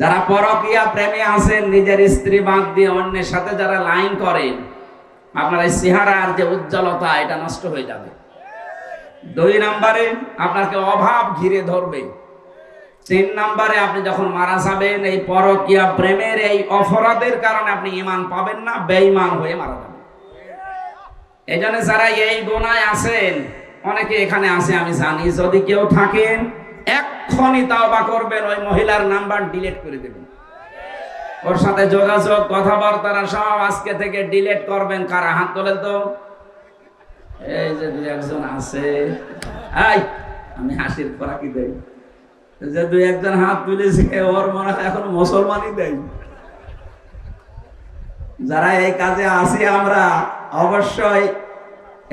যারা পরকিয়া প্রেমে আছেন, নিজের স্ত্রী বাদ দিয়ে অন্যের সাথে যারা লাইন করেন আপনার এই চেহারার যে উজ্জ্বলতা, এটা নষ্ট হয়ে যাবে। দুই নম্বরে আপনাকে অভাব ঘিরে ধরবে। তিন নম্বরে আপনি যখন মারা যাবেন, এই পরকিয়া প্রেমের এই অপরাধের কারণে আপনি ইমান পাবেন না, বেঈমান হয়ে মারা যাবেন। এই জন্য যারা এই গোনায় আছেন, অনেকে এখানে আছে, আমি জানি, যদি কেউ থাকেন এক্ষণি তাওবা করবেন, ওই মহিলার নাম্বার ডিলিট করে দেবেন। ওর সাথে যোগাযোগ, কথাবার্তারা সব আজকে থেকে ডিলিট করবেন। কারা? হাত তোলেন তো। এই যে দুই একজন আছে। এই, আমি হাসির পরা কি দেই যে দুই একজন হাত তুলেছে, ওর মনে হয় এখন মুসলমানই দেয় যারা এই কাজে আছি আমরা, অবশ্যই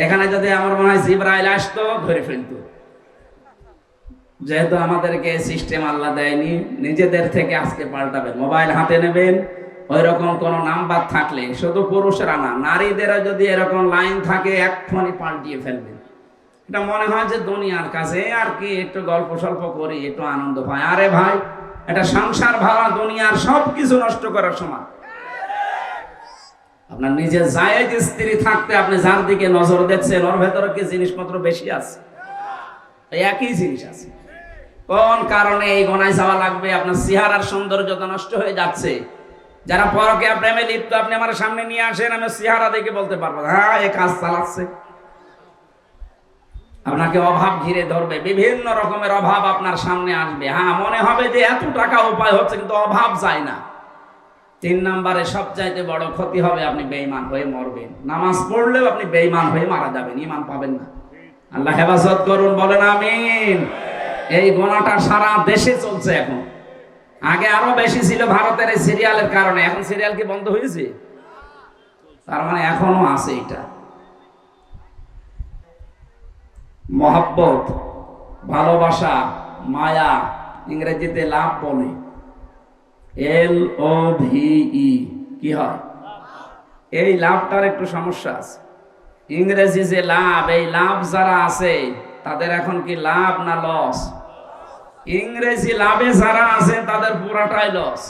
এখানে যদি আমার মনে হয় জিব্রাইল আসতো, ধরে ফেলতো। যেহেতু আমাদেরকে সিস্টেম আল্লাহ দেয়নি, নিজেদের থেকে আজকে পাল্টাবেন। মোবাইল হাতে নেবেন ওই রকম কোনো নাম্বার থাকলে, শুধু পুরুষরা না, নারীদেরও যদি এরকম লাইন থাকে, এক্ষুনি পাল্টিয়ে ফেলবেন। এটা মনে হয় যে দুনিয়ার কাছে, আর কি, একটু গল্প সল্প করি, একটু আনন্দ পাই। আরে ভাই, এটা সংসার ভাড়া দুনিয়ার সব কিছু নষ্ট করার সময় আপনার নিজের জায়েজ স্ত্রী থাকতে আপনি যার দিকে নজর দেখছেন, ওর ভেতরে কি জিনিসপত্র বেশি আছে? একই জিনিস আছে। কোন কারণে এই গনায় যাওয়া লাগবে? আপনার সিহারার সৌন্দর্যতা নষ্ট হয়ে যাচ্ছে। যারা পরকে প্রেমে লিপ্ত, আপনি আমার সামনে নিয়ে আসেন, আমি সিহারা দেখে বলতে পারব হ্যাঁ এ কাজ চালাচ্ছে। আপনাকে অভাব ঘিরে ধরবে। বিভিন্ন রকমের অভাব আপনার সামনে আসবে। হ্যাঁ মনে হবে যে এত টাকা উপায় হচ্ছে, কিন্তু অভাব যায় না। তিন নম্বরে সবচাইতে বড় ক্ষতি হবে আপনি বেঈমান হয়ে মরবেন। নামাজ পড়লেও আপনি বেঈমান হয়ে মারা যাবেন ইমান পাবেন না। আল্লাহ হেফাজত করুন, বলেন আমিন। এই গোনাটা সারা দেশে চলছে এখন। আগে আরও বেশি ছিল ভারতের এই সিরিয়ালের কারণে। এখন সিরিয়াল কি বন্ধ হয়েছে? তার মানে এখনও আছে এটা। মহাব্বত, ভালোবাসা, মায়া ইংরেজিতে লাভ বলে। এল ও ভি ই, কি হয়? এই লাভটার একটু সমস্যা আছে। ইংরেজি যে লাভ, এই লাভ যারা আছে, তাদের এখন কি লাভ না লস? ইংরেজি লাভে যারা আছে তাদের পুরাটাই লস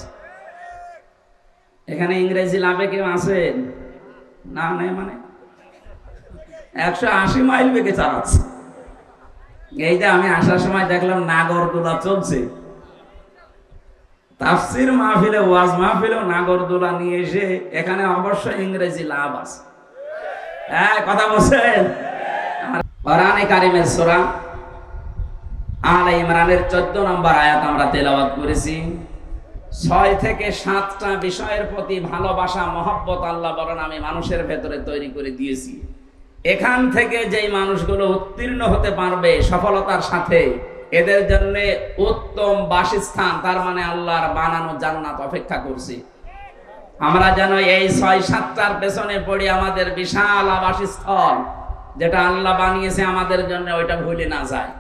এখানে ইংরেজি লাভে কেউ আছেন? না, নেই মানে? একশো আশি মাইল বেগে চালাচ্ছে। এই যে আমি আসার সময় দেখলাম নাগরদোলা চলছে। তাফসির মাহফিলে, ওয়াজ মাহফিলেও নাগরদোলা নিয়ে এসে এখানে অবশ্য ইংরেজি লাভ আছে। হ্যাঁ কথা বলছেন? কারিমের সূরা আলে ইমরানের 14 নম্বর আয়াত আমরা তেলাবাদ করেছি। ছয় থেকে সাতটা বিষয়ের প্রতি ভালোবাসা, মহব্বত আল্লাহ বলেন, আমি মানুষের ভেতরে তৈরি করে দিয়েছি। এখান থেকে যেই মানুষগুলো উত্তীর্ণ হতে পারবে সফলতার সাথে, এদের জন্য উত্তম বাসস্থান, তার মানে আল্লাহর বানানো জান্নাত অপেক্ষা করছি। আমরা যেন এই ছয় সাতটার পেছনে পড়ি আমাদের বিশাল আবাসস্থল, যেটা আল্লাহ বানিয়েছে আমাদের জন্য, ওইটা ভুলে না যায়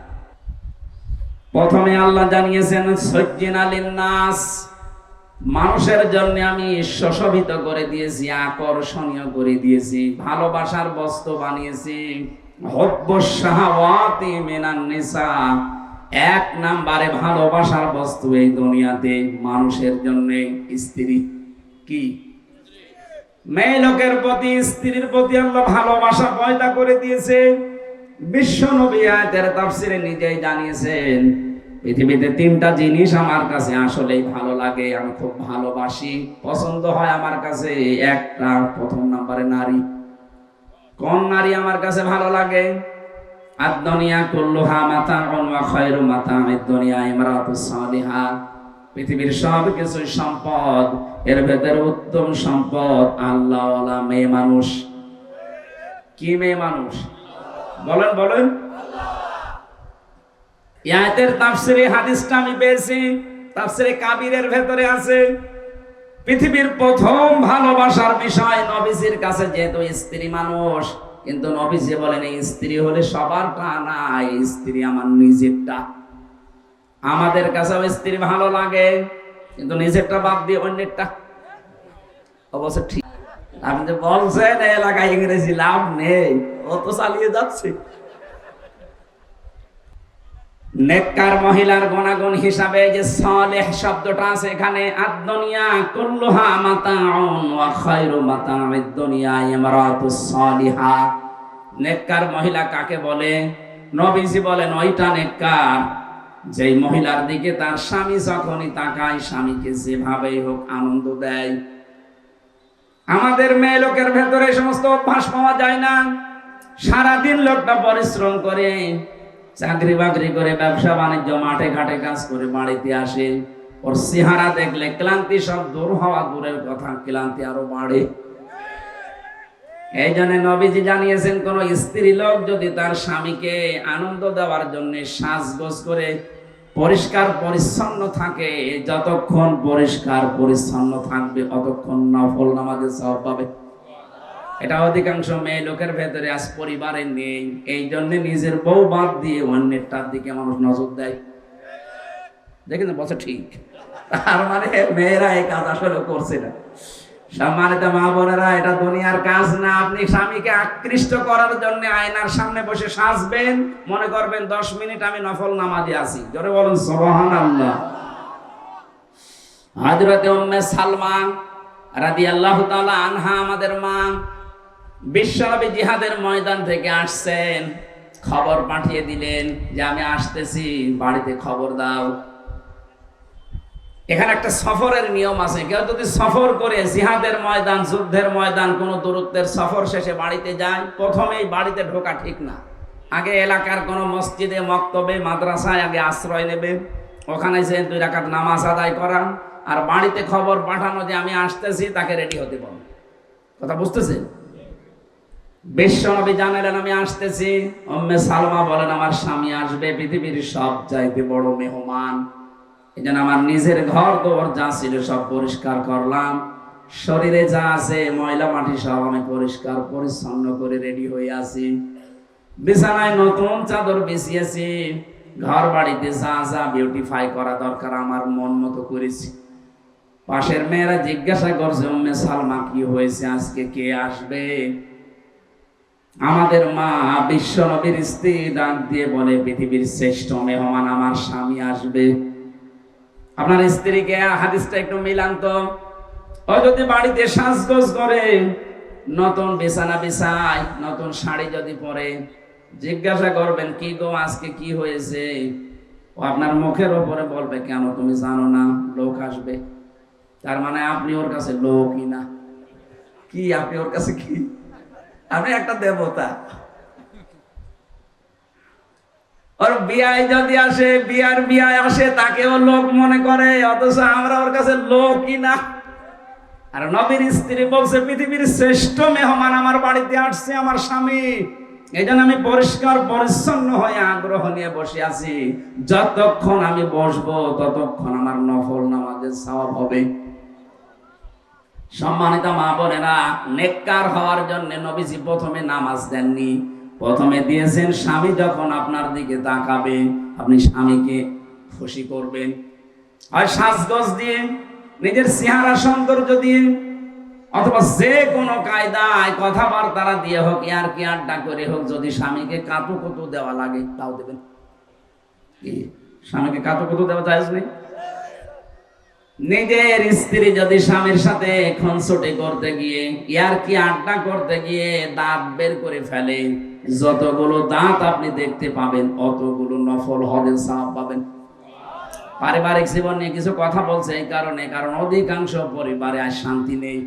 প্রথমে আল্লাহ জানিয়েছেন, সজ্জিন আলীন নাস। মানুষের জন্য আমি সুশোভিত করে দিয়েছি, আকর্ষণীয় করে দিয়েছি, ভালোবাসার বস্তু বানিয়েছি। এক নাম্বারে ভালোবাসার বস্তু এই দুনিয়াতে মানুষের জন্য স্ত্রী কি? মেয়ে লোকের প্রতি, স্ত্রীর প্রতি আল্লাহ ভালোবাসা পয়দা করে দিয়েছে। বিশ্ব নবী আয়াতের তাফসিরে নিজেই জানিয়েছেন, পৃথিবীতে তিনটা জিনিস আমার কাছে আসলেই ভালো লাগে, আমি খুব ভালোবাসি, পছন্দ হয় আমার কাছে, একটা, প্রথম নাম্বারে নারী। কোন নারী আমার কাছে ভালো লাগে? আর দুনিয়া কুল্লুহা মাতা ওয়া খায়রু মাতা দুনিয়া ইমরাতু সালিহা। পৃথিবীর সব কিছু সম্পদ, এর ভেতরে উত্তম সম্পদ আল্লাহ মেয়ে মানুষ। কি মেয়ে মানুষ? বলেন বলেন। ইয়াতের তাফসিরে হাদিসটা আমি পেয়েছি, তাফসিরে কাবিরের ভেতরে আছে, পৃথিবীর প্রথম ভালোবাসার বিষয় নবীজির কাছে যেহেতু স্ত্রী মানুষ, কিন্তু নবীজি বলেন, এই স্ত্রী হলে সবারটা না এই স্ত্রী আমার নিজেরটা। আমাদের কাছে স্ত্রী ভালো লাগে, কিন্তু নিজেরটা বাদ দিয়ে অন্যেরটা। অবশ্য ঠিক। আপনি যে বলছেন এলাকায় ইংরেজি লাভ নেই, ও তো চালিয়ে যাচ্ছে। নেককার মহিলার গুণাগুণ হিসাবে যে সালেহ শব্দটা আছে এখানে, আদ-দুনিয়া কুল্লুহা মাতাউন ওয়া খায়রু মাতাউদ দুনিয়া ইমরাতুস সালিহা। নেককার মহিলা কাকে বলে? নবীজি বলেন, ওইটা নেককার। যেই মহিলার দিকে তার স্বামী যখনই তাকায়, স্বামীকে যেভাবেই হোক আনন্দ দেয়। আমাদের মেয়ে লোকের ভেতরে সমস্ত অভ্যাস পাওয়া যায় না। সারাদিন লোকটা পরিশ্রম করে, চাকরি বাকরি করে, ব্যবসা বাণিজ্য, মাঠে ঘাটে কাজ করে, বাড়িতে আসে। ওর চেহারা দেখলে ক্লান্তি সব দূর হওয়া দূরের কথা, ক্লান্তি আরও বাড়ে। এই জন্য নবীজি জানিয়েছেন, কোন স্ত্রী লোক যদি তার স্বামীকে আনন্দ দেওয়ার জন্য সাজগোজ করে পরিষ্কার পরিচ্ছন্ন থাকে, যতক্ষণ পরিষ্কার পরিচ্ছন্ন থাকবে, অতক্ষণ নফল নামাজের সব পাবে। এটা অধিকাংশ মেয়ে লোকের ভেতরে আজ পরিবারে নেই। এই জন্য নিজের বউ বাদ দিয়ে অন্যেরটার দিকে মানুষ নজর দেয়। দেখেন বলছে ঠিক। তার মানে মেয়েরা এই কাজ আসলে করছে না। সম্মানিত মা বোনেরা, এটা দুনিয়ার কাজ না। আপনি স্বামীকে আকৃষ্ট করার জন্য আয়নার সামনে বসে সাজবেন। মনে করবেন দশ মিনিট আমি নফল নামাজে আছি। জোরে বলুন সোহান আল্লাহ হাজরতে উম্মে সালমা রাদিয়াল্লাহু তাআলা আনহা আমাদের মা বিশ্বনবী জিহাদের ময়দান থেকে আসছেন। খবর পাঠিয়ে দিলেন যে আমি আসতেছি, বাড়িতে খবর দাও। এখানে একটা সফরের নিয়ম আছে। কেউ যদি সফর করে জিহাদের ময়দান, যুদ্ধের ময়দান, কোনো দূরত্বের সফর শেষে বাড়িতে যায়, প্রথমেই বাড়িতে ঢোকা ঠিক না। আগে এলাকার কোনো মসজিদে, মক্তবে, মাদ্রাসায় আগে আশ্রয় নেবে। ওখানে যে দুই রাকাত নামাজ আদায় করা আর বাড়িতে খবর পাঠানো যে আমি আসতেছি, তাকে রেডি হতে বল। কথা বুঝতেছেন? বিশ্বনবী জানালেন, আমি আসতেছি। অম্মে সালমা বলেন, আমার স্বামী আসবে, পৃথিবীর সব চাইতে বড় মেহমান। এই জন্য আমার নিজের ঘর দোর যা ছিল সব পরিষ্কার করলাম। শরীরে যা আছে, ময়লা মাটি সব আমি পরিষ্কার, পরিচ্ছন্ন করে রেডি হয়ে আছি। বিছানায় নতুন চাদর বিছিয়েছি। ঘর বাড়িতে যা যা বিউটিফাই করা দরকার আমার মন মতো করেছি। পাশের মেয়েরা জিজ্ঞাসা করছে, উম্মে সালমা, কি হয়েছে? আজকে কে আসবে? আমাদের মা বিশ্ব নবীর স্ত্রী ডাক দিয়ে বলে, পৃথিবীর শ্রেষ্ঠ মেহমান আমার স্বামী আসবে। আপনার স্ত্রীকে হাদিসটা একটু মিলান তো ও যদি বাড়িতে সাজগোজ করে, নতুন বিছানা বিছায়, নতুন শাড়ি যদি পরে, জিজ্ঞাসা করবেন, কি গো, আজকে কি হয়েছে? ও আপনার মুখের ওপরে বলবে, কেন তুমি জানো না, লোক আসবে। তার মানে আপনি ওর কাছে লোকই না। কি, আপনি ওর কাছে কি? আপনি একটা দেবতা। ওর বিয়ায় যদি আসে, বিয়ার বিয়ায় আসে, তাকেও লোক মনে করে, অথচ আমরা ওর কাছে লোকই না। আর নবীর স্ত্রী বলছে, পৃথিবীর শ্রেষ্ঠ মেহমান আমার বাড়িতে আসছে, আমার স্বামী। এই জন্য আমি পরিষ্কার, পরিচ্ছন্ন হয়ে আগ্রহ নিয়ে বসে আছি। যতক্ষণ আমি বসবো, ততক্ষণ আমার নফল নামাজের সওয়াব হবে। সম্মানিত মা বোনেরা, নেককার হওয়ার জন্য নবীজি প্রথমে নামাজ দেননি। প্রথমে দিয়েছেন স্বামী যখন আপনার দিকে তাকাবে, আপনি স্বামীকে খুশি করবেন। আর সাজগজ দিয়ে নিজের চেহারা সৌন্দর্য দিয়ে, অথবা যে কোনো কায়দায় কথাবার্তা দিয়ে হোক, ইয়ার কি আড্ডা করে হোক, যদি স্বামীকে কাতু কুতু দেওয়া লাগে, তাও দেবেন। স্বামীকে কাতু কুতু দেওয়া যায় নেই? নিজের স্ত্রী যদি স্বামীর সাথে খনসটি করতে গিয়ে, ইয়ার কি আড্ডা করতে গিয়ে দাঁত বের করে ফেলে? যতগুলো দাঁত আপনি দেখতে পাবেন, অতগুলো নফল হজের সাহাব পাবেন। পারিবারিক জীবন নিয়ে কিছু কথা বলছে এই কারণে, কারণ অধিকাংশ পরিবারে আর শান্তি নেই।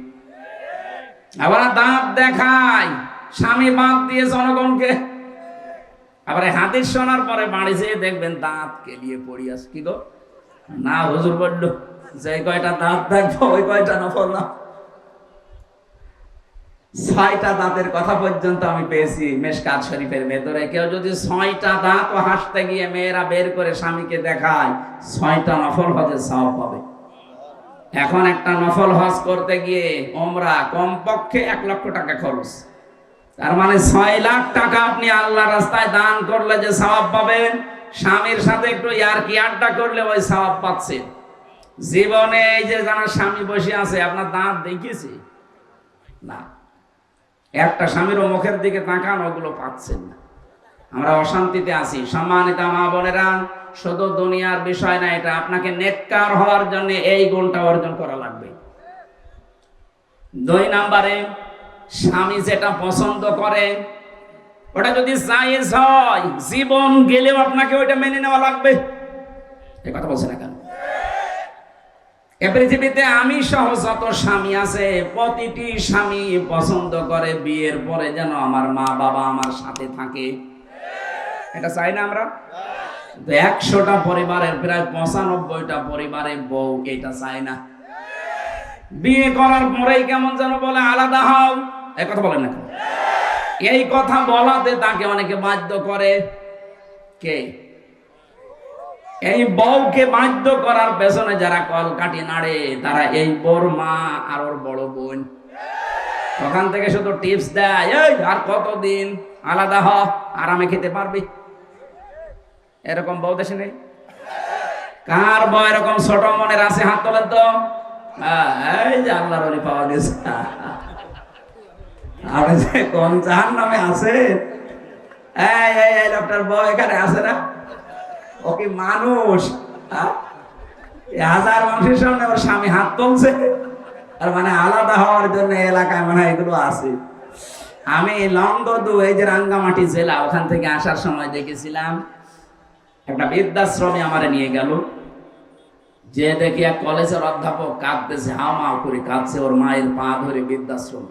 আবার দাঁত দেখায়, স্বামী বাদ দিয়ে জনগণকে। আবার হাতির শোনার পরে বাড়ি যেয়ে দেখবেন দাঁত কেলিয়ে পড়িয়াস কি গো? না, হুজুর বলল, যে কয়টা দাঁত দেখব, ওই কয়টা নফল না। ছয়টা দাঁতের কথা পর্যন্ত আমি পেয়েছি মেশকাত শরীফের ভেতরে। কেউ যদি ছয়টা দাঁত হাসতে গিয়ে মেয়েরা বের করে স্বামীকে দেখায়, ছয়টা নফল হজের সব পাবে। এখন একটা নফল হজ করতে গিয়ে ওমরা কমপক্ষে এক লক্ষ টাকা খরচ। তার মানে ছয় লাখ টাকা আপনি আল্লাহ রাস্তায় দান করলে যে সওয়াব পাবেন স্বামীর সাথে একটু ইয়ার কি আড্ডা করলে ওই সওয়াব পাচ্ছেন জীবনে এই যে যারা স্বামী বসে আছে, আপনার দাঁত দেখেছি? না। একটা স্বামীর মুখের দিকে তাকান, ওগুলো পাচ্ছেন না। আমরা অশান্তিতে আছি। সম্মানিত মা বোনেরা, শুধু দুনিয়ার বিষয় না, এটা আপনাকে নেককার হওয়ার জন্য এই গুণটা অর্জন করা লাগবে। দুই নাম্বারে, স্বামী যেটা পছন্দ করে ওটা যদি জায়েজ হয়, জীবন গেলেও আপনাকে ওইটা মেনে নেওয়া লাগবে। এই কথা বলছে না কেন? এ পৃথিবীতে আমি সহ যত স্বামী আছে, প্রতিটি স্বামী পছন্দ করে বিয়ের পরে যেন আমার মা বাবা আমার সাথে থাকে। এটা চাই না আমরা? একশোটা পরিবারের, প্রায় পঁচানব্বইটা পরিবারের বউ, এটা চায় না। বিয়ে করার পরেই কেমন যেন বলে, আলাদা হও। এই কথা বলেন না? এই কথা বলাতে তাকে অনেকে বাধ্য করে। কে? এই বউকে বাধ্য করার পেছনে যারা কল কাটি নাড়ে, তারা এই বোর মা আর ওর বড় বোন। ওখান থেকে শুধু টিপস দেয়, এই, আর কতদিন? আলাদা হ, আরামে খেতে পারবি। এরকম বউ দেশে নেই। কার বউ এরকম ছোট মনের আছে? হাত তোলেন তো। এই আল্লাহর পাওয়া গেছে। আপনি যে কোন জাহান নামে আছে বউ, এখানে আছে না? ও কি মানুষ? হ্যাঁ? হাজার মানুষের সামনে ওর স্বামী হাত তুলছে। আর মানে আলাদা হওয়ার জন্য এলাকায় মানে এগুলো আছে। আমি লংগদু, এই যে রাঙ্গামাটি জেলা, ওখান থেকে আসার সময় দেখেছিলাম। একটা বৃদ্ধাশ্রমে আমারে নিয়ে গেল। যে দেখি এক কলেজের অধ্যাপক কাঁদতেছে, হাও মাও করে কাঁদছে, ওর মায়ের পা ধরে বৃদ্ধাশ্রম।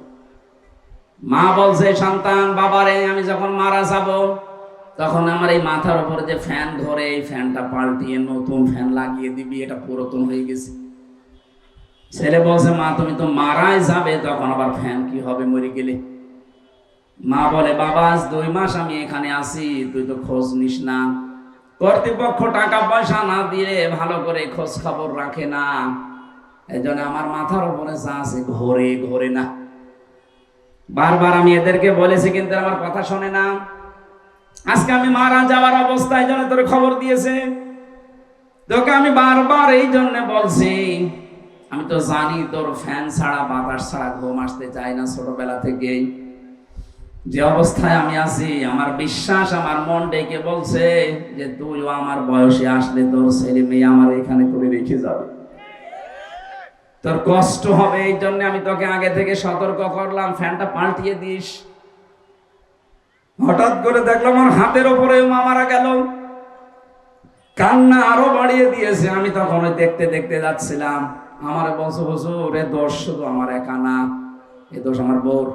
মা বলছে, সন্তান, বাবারে, আমি যখন মারা যাব, তখন আমার এই মাথার উপরে যে ফ্যান ধরে, এই ফ্যানটা পাল্টিয়ে নতুন ফ্যান লাগিয়ে দিবি, এটা পুরাতন হয়ে গেছে। ছেলে বলছে, মা, তুমি তো মারাই যাবে, তখন আবার ফ্যান কি হবে মরে গেলে? মা বলে, বাবা, আজ দুই মাস আমি এখানে আছি, তুই তো খোঁজ নিস না। কর্তৃপক্ষ টাকা পয়সা না দিয়ে ভালো করে খোঁজ খবর রাখে না। এই আমার মাথার উপরে যা আছে ঘোরে ঘোরে না। বারবার আমি এদেরকে বলেছি, কিন্তু আমার কথা শোনে না। আজকে আমি মারা যাওয়ার অবস্থায় জন্য তোর খবর দিয়েছে। তোকে আমি বারবার এই জন্য বলছি, আমি তো জানি তোর ফ্যান ছাড়া, বাতাস ছাড়া ঘুম আসতে চাই না ছোটবেলা থেকেই। যে অবস্থায় আমি আছি, আমার বিশ্বাস, আমার মন ডেকে বলছে যে তুইও আমার বয়সে আসলে তোর ছেলে মেয়ে আমার এখানে করে রেখে যাবে। তোর কষ্ট হবে, এই জন্য আমি তোকে আগে থেকে সতর্ক করলাম। ফ্যানটা পাল্টিয়ে দিস। হঠাৎ করে দেখলাম আমার হাতের ওপরে মা মারা গেল। কান্না আরও বাড়িয়ে দিয়েছে। আমি তখন দেখতে দেখতে যাচ্ছিলাম। আমার বলছো, হুজুর, এ দোষ শুধু আমার একা না, এ দোষ আমার বউর।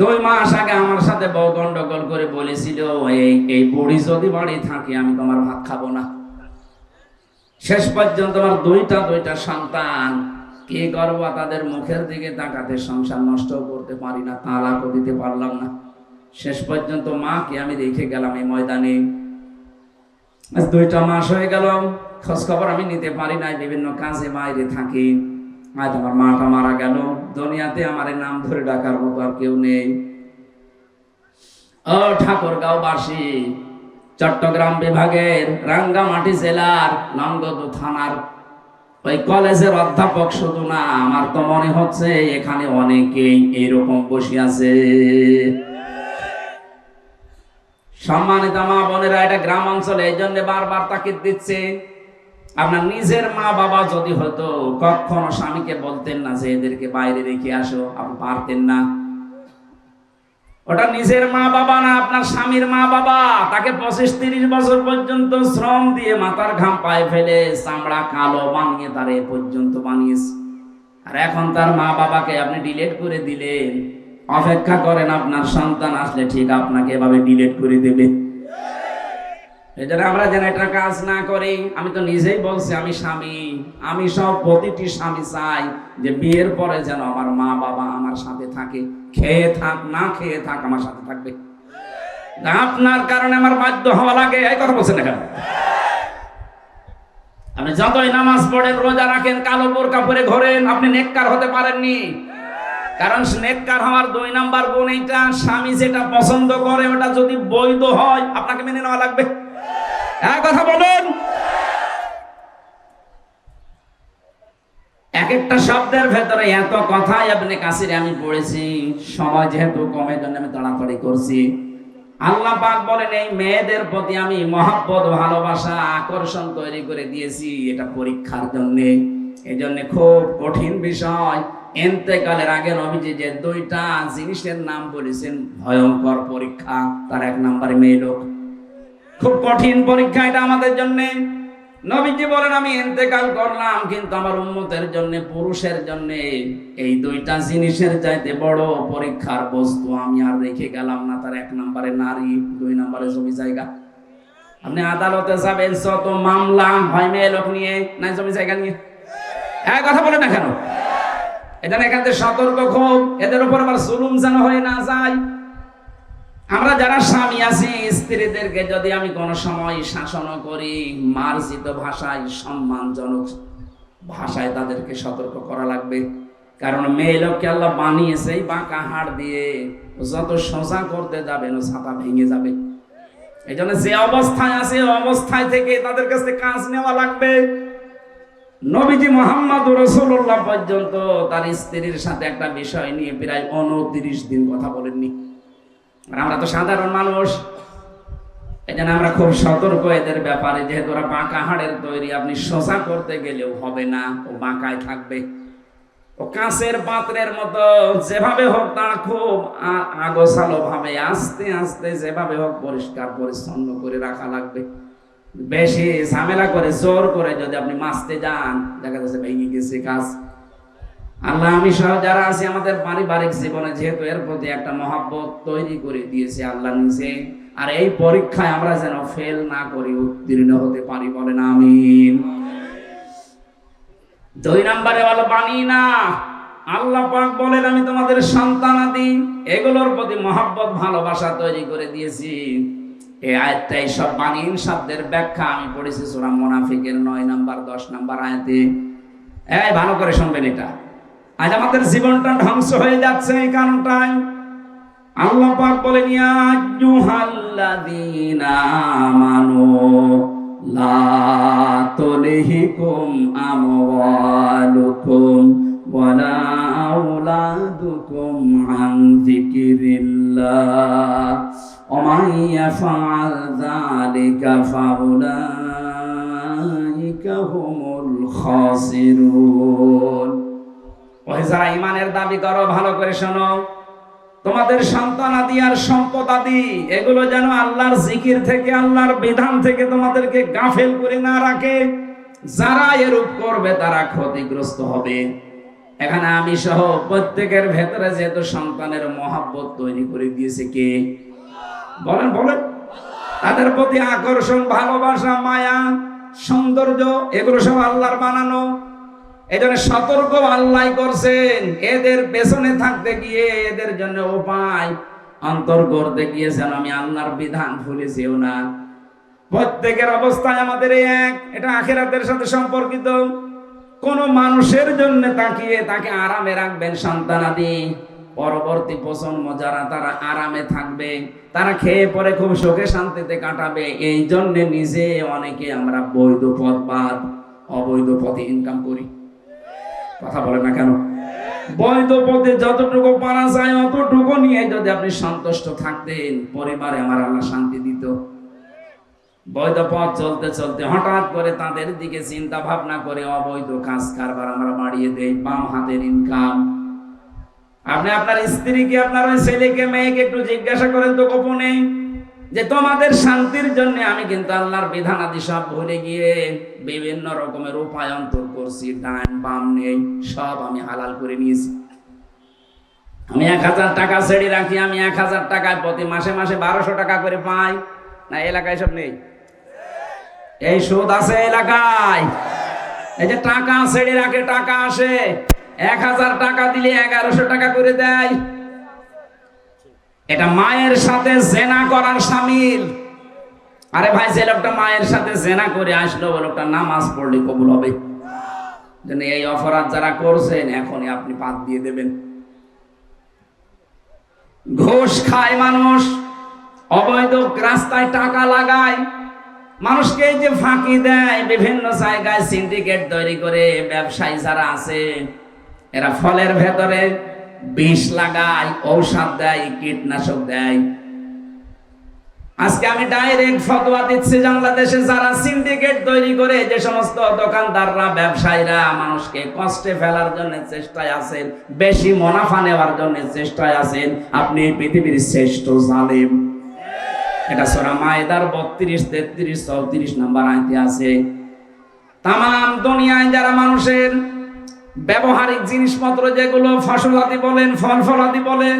দুই মাস আগে আমার সাথে বউ গন্ডগোল করে বলেছিল, এই এই বুড়ি যদি বাড়ি থাকে, আমি তোমার ভাত খাব না। শেষ পর্যন্ত আমার দুইটা দুইটা সন্তান, কি করব, তাদের মুখের দিকে তাকাতে সংসার নষ্ট করতে পারি না, তালাকও দিতে পারলাম না। শেষ পর্যন্ত মাকে আমি রেখে গেলাম এই ময়দানে। আজ দুইটা মাস হয়ে গেল খোঁজ খবর আমি নিতে পারি নাই, বিভিন্ন কাজে বাইরে থাকি। আজ আমার মাটা মারা গেল, দুনিয়াতে আমার নাম ধরে ডাকার মতো আর কেউ নেই। ও ঠাকুরগাঁও বাসী চট্টগ্রাম বিভাগের রাঙ্গামাটি জেলার নঙ্গদু থানার ওই কলেজের অধ্যাপক শুধু না, আমার তো মনে হচ্ছে এখানে অনেকেই এরকম বসে আছে। সম্মানিত মা বোনেরা, এটা গ্রাম অঞ্চলে এই জন্য বারবার তাকিদ দিচ্ছে। আপনার নিজের মা বাবা যদি হতো কখনো স্বামীকে বলতেন না যে এদেরকে বাইরে রেখে আসো, আপনি পারতেন না। ওটা নিজের মা বাবা না, আপনার স্বামীর মা বাবা। তাকে পঁচিশ তিরিশ বছর পর্যন্ত শ্রম দিয়ে মাথার ঘাম পায়ে ফেলে চামড়া কালো বানিয়ে তার এ পর্যন্ত বানিয়েছে। আর এখন তার মা বাবাকে আপনি ডিলেট করে দিলেন। অপেক্ষা করেন আপনার সন্তান আসলে ঠিক আপনাকে এভাবে ডিলেট করে দেবে। এই জন্য আমরা যেন একটা কাজ না করি, আমি তো নিজেই বলছি, আমি স্বামী, আমি সব প্রতিটি স্বামী চাই যে বিয়ের পরে যেন আমার মা বাবা আমার সাথে থাকে, খেয়ে থাক, না খেয়ে থাক, আমার সাথে থাকবে। আপনার কারণে আমার বাধ্য হওয়া লাগে, এই কথা বলছেন না কেন? আপনি যতই নামাজ পড়েন, রোজা রাখেন, কালো বোরকা পরে ঘোরেন, আপনি নেককার হতে পারেননি। কারণ নেককার হওয়ার দুই নাম্বার গুণ এইটা, স্বামী যেটা পছন্দ করে, ওটা যদি বৈধ হয়, আপনাকে মেনে নেওয়া লাগবে। এক কথা বলুন। এক একটা শব্দের ভেতরে এত কথাই আপনি আমি পড়েছি। সময় যেহেতু জন্য আমি তাড়াতাড়ি করছি। আল্লাহ পাক বলেন, এই মেয়েদের প্রতি আমি মহাব্বত, ভালোবাসা, আকর্ষণ তৈরি করে দিয়েছি। এটা পরীক্ষার জন্য। এই জন্য খুব কঠিন বিষয়। এন্তেকালের আগে নবীজি যে দুইটা জিনিসের নাম বলেছেন, ভয়ঙ্কর পরীক্ষা। তার এক নম্বরে মেয়ে লোক। খুব কঠিন পরীক্ষা এটা আমাদের জন্য। নবীজি বলেন, আমি ইন্তেকাল করলাম, কিন্তু আমার উন্মতের জন্য, পুরুষের জন্য এই দুইটা জিনিসের চাইতে বড় পরীক্ষার বস্তু আমি আর রেখে গেলাম না। তার এক নম্বরে নারী, দুই নম্বরে জমি জায়গা। আপনি আদালতে যাবেন, যত মামলা হয় মেয়ে লোক নিয়ে না জমি জায়গা নিয়ে। হ্যাঁ কথা বলে না কেন? এটা না এখান থেকে সতর্ক খুব। এদের উপর আবার জুলুম যেন হয়ে না যায়। আমরা যারা স্বামী আছি, স্ত্রীদেরকে যদি আমি কোন সময় শাসন করি, মার্জিত ভাষায়, সম্মানজনক ভাষায় তাদেরকে সতর্ক করা লাগবে। কারণ মেয়ে লোককে আল্লাহ বানিয়েছে বাঁকা হাড় দিয়ে যত সোজা করতে যাবে ও ছাতা ভেঙে যাবে। এই জন্য যে অবস্থায় আছে অবস্থায় থেকে তাদের কাছে কাজ নেওয়া লাগবে। নবীজি মোহাম্মদ রসুল্লাহ পর্যন্ত তার স্ত্রীর সাথে একটা বিষয় নিয়ে প্রায় উনত্রিশ দিন কথা বলেননি। আমরা তো সাধারণ মানুষ। এই জন্য আমরা খুব সতর্ক এদের ব্যাপারে, যেহেতু ওরা বাঁকা হাড়ের তৈরি, আপনি সোজা করতে গেলেও হবে না, ও বাঁকায় থাকবে। ও কাঁচের পাত্রের মতো যেভাবে হোক তার খুব আগোছালো ভাবে আস্তে আস্তে যেভাবে হোক পরিষ্কার, পরিচ্ছন্ন করে রাখা লাগবে। বেশি ঝামেলা করে, জোর করে যদি আপনি মাছতে যান, দেখা যাচ্ছে ভেঙে গেছে কাজ আল্লাহ, আমি সহ যারা আছি, আমাদের পারিবারিক জীবনে যেহেতু এর প্রতি একটা মহাব্বত তৈরি করে দিয়েছে আল্লাহ নিজে, আর এই পরীক্ষায় আমরা যেন ফেল না করি, উত্তীর্ণ হতে পারি বলেন আমিন। দুই নম্বরে বলো বানি না। আল্লাহ পাক বলেন, আমি তোমাদের সন্তানাদি এগুলোর প্রতি মহাব্বত, ভালোবাসা তৈরি করে দিয়েছি। এই আয়াতটা এই সব বানিন শব্দের ব্যাখ্যা আমি পড়েছি, সূরা মুনাফিকের নয় নাম্বার, দশ নাম্বার আয়াতে। এই, ভালো করে শুনবেন এটা। আজ আমাদের জীবনটা ধ্বংস হয়ে যাচ্ছে এই কারণটায় আল্লাহ পাক বলেন ইয়াজুহাল্লাযীনা আমানু, লা তুলহিকুম আমওয়ালুকুম ওয়ালা আওলাদুকুম আন যিকিরিল্লাহ। ওমান ইয়াফআল যালিকা ফাউলাইকা হুমুল খাসিরুন। যারা ইমানের দাবি করো, ভালো করে শোনো। তোমাদের সন্তান আদি আর সম্পদ আদি, এগুলো যেন আল্লাহর জিকির থেকে, আল্লাহর বিধান থেকে তোমাদেরকে গাফেল করে না রাখে। যারা এরূপ করবে, তারা ক্ষতিগ্রস্ত হবে। এখানে আমি সহ প্রত্যেকের ভেতরে যেহেতু সন্তানের মহাব্বত তৈরি করে দিয়েছে কে? বলেন বলেন। তাদের প্রতি আকর্ষণ, ভালোবাসা, মায়া, সৌন্দর্য, এগুলো সব আল্লাহর বানানো। এই জন্য সতর্ক আল্লাহ করছেন। এদের পেছনে থাকতে গিয়ে এদের জন্য উপায় অন্তর করতে গিয়েছেন। আমি আল্লাহর বিধান ভুলে যেও না। প্রত্যেকের অবস্থায় আমাদের এক, এটা আখেরাতের সাথে সম্পর্কিত। কোন মানুষের জন্য তাকিয়ে তাকে আরামে রাখবেন সন্তানাদি পরবর্তী প্রজন্ম যারা, তারা আরামে থাকবে, তারা খেয়ে পরে খুব সুখে শান্তিতে কাটাবে। এই জন্য নিজে অনেকে আমরা বৈধ পথ বাদ, অবৈধ পথে ইনকাম করি। কথা বলে না কেন? বৈধ পথে যতটুকু পারা যায় অতটুকু নিয়ে যদি আপনি সন্তুষ্ট থাকতেন, পরিবারে আমার আল্লাহ শান্তি দিত। বৈধ পথ চলতে চলতে হঠাৎ করে তাদের দিকে চিন্তা ভাবনা করে অবৈধ কাজ কারবার আমরা বাড়িয়ে দেই, বাম হাতের ইনকাম আপনি আপনার স্ত্রীকে, আপনার ওই ছেলেকে, মেয়েকে একটু জিজ্ঞাসা করেন তো গোপনে, যে তোমাদের শান্তির জন্য আমি কিন্তু আল্লাহর বিধান আদি সব ভুলে গিয়ে বিভিন্ন রকমের উপায় অন্তর করছি, ডান বাম নেই, সব আমি হালাল করে নিয়েছি। আমি এক হাজার টাকা ছেড়ে রাখি, আমি এক হাজার টাকায় প্রতি মাসে মাসে বারোশো টাকা করে পাই। না এলাকায় সব নেই। এই সুদ আছে এলাকায়। এই যে টাকা ছেড়ে রাখে, টাকা আসে। এক হাজার টাকা দিলে এগারোশো টাকা করে দেয়। এটা মায়ের সাথে জেনা করার সামিল। আরে ভাই, যে লোকটা মায়ের সাথে জেনা করে আসলো লোকটা নামাজ পড়লে কবুল হবে। যেন এই অপরাধ যারা করছেন, এখনই আপনি পাত দিয়ে দেবেন। ঘোষ খায় মানুষ, অবৈধ রাস্তায় টাকা লাগায়, মানুষকে যে ফাঁকি দেয়, বিভিন্ন জায়গায় সিন্ডিকেট তৈরি করে ব্যবসায়ী যারা আছে, এরা ফলের ভেতরে বিষ লাগায়, ঔষধ দেয়, কীটনাশক দেয়। আজকে আমি ডাইরেক্ট ফতোয়া দিচ্ছি বাংলাদেশে যারা সিন্ডিকেট তৈরি করে যে সমস্ত দোকানদাররা, ব্যবসায়ীরা মানুষকে কষ্টে ফেলার জন্য চেষ্টায় আছেন, বেশি মুনাফা নেওয়ার জন্য চেষ্টায় আছেন, আপনি পৃথিবীর শ্রেষ্ঠ জালিম। এটা সোরা মায়েদার বত্রিশ, তেত্রিশ, চৌত্রিশ নাম্বার আইতে আছে। তাম দুনিয়ায় যারা মানুষের ব্যবহারিক জিনিসপত্র যেগুলো ফসলাদি বলেন ফল ফলাদি বলেন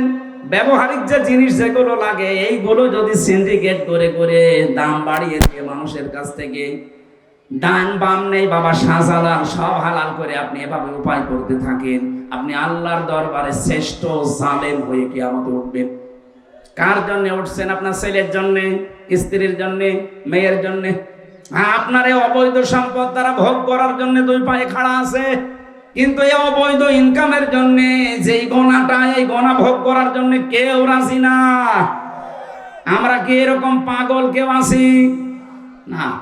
ব্যবহারিক যে জিনিস যেগুলো লাগে, এইগুলো যদি সিন্ডিকেট করে করে দাম বাড়িয়ে দিয়ে মানুষের কাছ থেকে ডান বাম নেই, বাবা সাজালাল সব হালাল করে আপনি এভাবে উপায় করতে থাকেন। আপনি আল্লাহর দরবারে শ্রেষ্ঠ জালেম হয়ে কি আমাকে উঠবেন। কার জন্য উঠছেন আপনার ছেলের জন্য, স্ত্রীর জন্য, মেয়ের জন্য? হ্যাঁ আপনার এই অবৈধ সম্পদ দ্বারা ভোগ করার জন্য দুই পায়ে খাড়া আছে। কিন্তু এই অবৈধ ইনকামের জন্য, যেই গণাটা, এই গণা ভোগ করার জন্য কেউ রাজি না। আমরা কি এরকম পাগল কেউ আছি? না।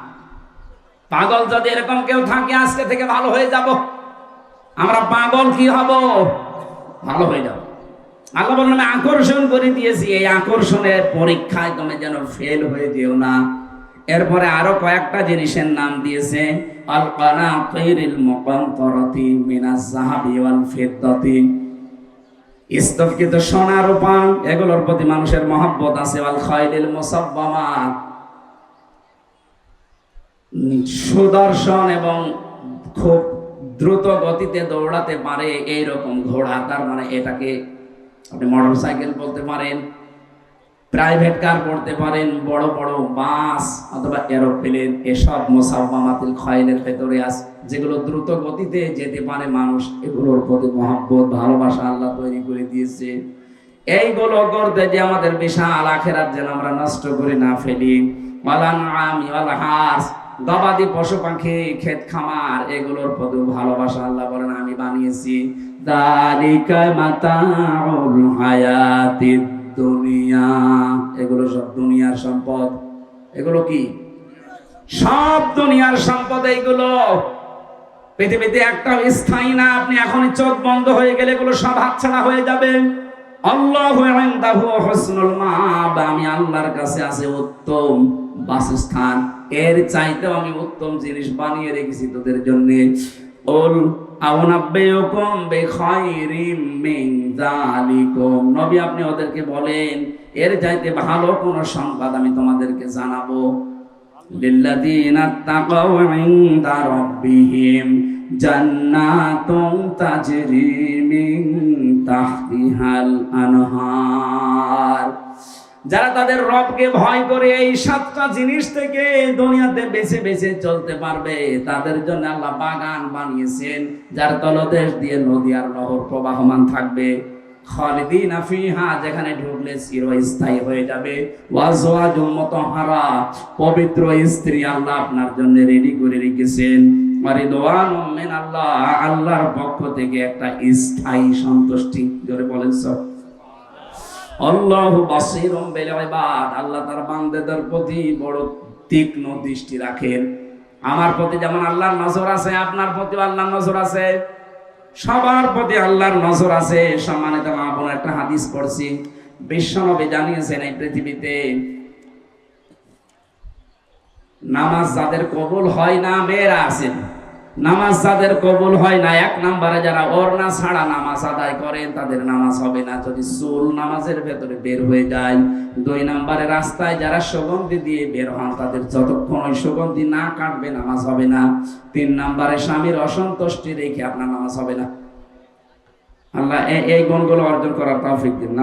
পাগল যদি এরকম কেউ থাকে, আজকে থেকে ভালো হয়ে যাব। আমরা পাগল কি হব? ভালো হয়ে যাব। আল্লাহ বললাম আকর্ষণ করে দিয়েছি। এই আকর্ষণের পরীক্ষায় তুমি যেন ফেল হয়ে যেও না। এরপরে আরও কয়েকটা জিনিসের নাম দিয়েছে আল কানাতিরিল মুকান্তরাতি মিনাজ যাহাবি ওয়াল ফিদ্দাতি। স্তবকৃত সোনা, রূপা, এগুলোর প্রতি মানুষের মহব্বত আছে, ওয়াল খাইলিল মুসাব্বামা সুদর্শন এবং খুব দ্রুত গতিতে দৌড়াতে পারে এইরকম ঘোড়া, তার মানে এটাকে আপনি মোটর সাইকেল বলতে পারেন প্রাইভেট কার পড়তে পারেন, বড় বড় বাস অথবা এরোপ্লেন, এসব মোসাফামাতিল খয়েলের ভেতরে আস, যেগুলো দ্রুত গতিতে যেতে পারে মানুষ, এগুলোর প্রতি মহব্বত, ভালোবাসা আল্লাহ তৈরি করে দিয়েছে। এইগুলো করতে যে আমাদের বিশাল আখেরাত যেন আমরা নষ্ট করে না ফেলি। হাস গবাদি পশু পাখি, ক্ষেত খামার, এগুলোর প্রতি ভালোবাসা আল্লাহ বলেন, আমি বানিয়েছি। দালিকা মাতাউল হায়াতিদ দুনিয়া। এগুলো সব দুনিয়ার সম্পদ। এগুলো কি? সব দুনিয়ার সম্পদ এইগুলো। পৃথিবীতে একটা স্থায়ী না, আপনি এখনই চোখ বন্ধ হয়ে গেলে এগুলো সব হাতছাড়া হয়ে যাবে। আমি আল্লাহর কাছে আছে উত্তম বাসস্থান। এর চাইতেও আমি উত্তম জিনিস বানিয়ে রেখেছি তোদের জন্য। ওল নবী, আপনি ওদেরকে বলেন, এর চাইতে ভালো কোন সংবাদ আমি তোমাদেরকে জানাব। জান্নাতুন তাজরি মিন তাহতিহাল আনহার। যারা তাদের রবকে ভয় করে এই সাতটা জিনিস থেকে দুনিয়াতে বেছে বেছে চলতে পারবে, তাদের জন্য আল্লাহ বাগান বানিয়েছেন, যার তলদেশ দিয়ে নদী আর নহর প্রবাহমান থাকবে। যেখানে ঢুকলে হয়ে যাবে। পবিত্র স্ত্রী আল্লাহ আপনার জন্য রেডি করে রেখেছেন। আল্লাহ আল্লাহর পক্ষ থেকে একটা স্থায়ী সন্তুষ্টি, জোরে বলেন সব। আল্লাহু বাসীরুম বিল ইবাদ। আল্লাহ তার বান্দাদের প্রতি বড় তীক্ষ্ণ দৃষ্টি রাখেন। আমার প্রতি যেমন আল্লাহর নজর আছে, আপনার প্রতি আল্লাহর নজর আছে। সবার প্রতি আল্লাহর নজর আছে। সম্মানিত মা বোন, একটা হাদিস পড়ছি। বিশ্বনবী জানিয়েছেন এই পৃথিবীতে, নামাজ যাদের কবুল হয় না, মেয়েরা আছেন। নামাজ যাদের কবুল হয় না, এক নাম্বারে যারা ওরনা ছাড়া নামাজ আদায় করেন, তাদের নামাজ হবে না। যদি চুল নামাজের ভেতরে বের হয়ে যায়, দুই নাম্বারে রাস্তায় যারা সুগন্ধি দিয়ে বের হন, তাদের যতক্ষণ ওই সুগন্ধি না কাটবে, নামাজ হবে না। তিন নাম্বারে স্বামীর অসন্তুষ্টি রেখে আপনার নামাজ হবে না। আল্লাহ এই গুণগুলো অর্জন করার তৌফিক দিন। না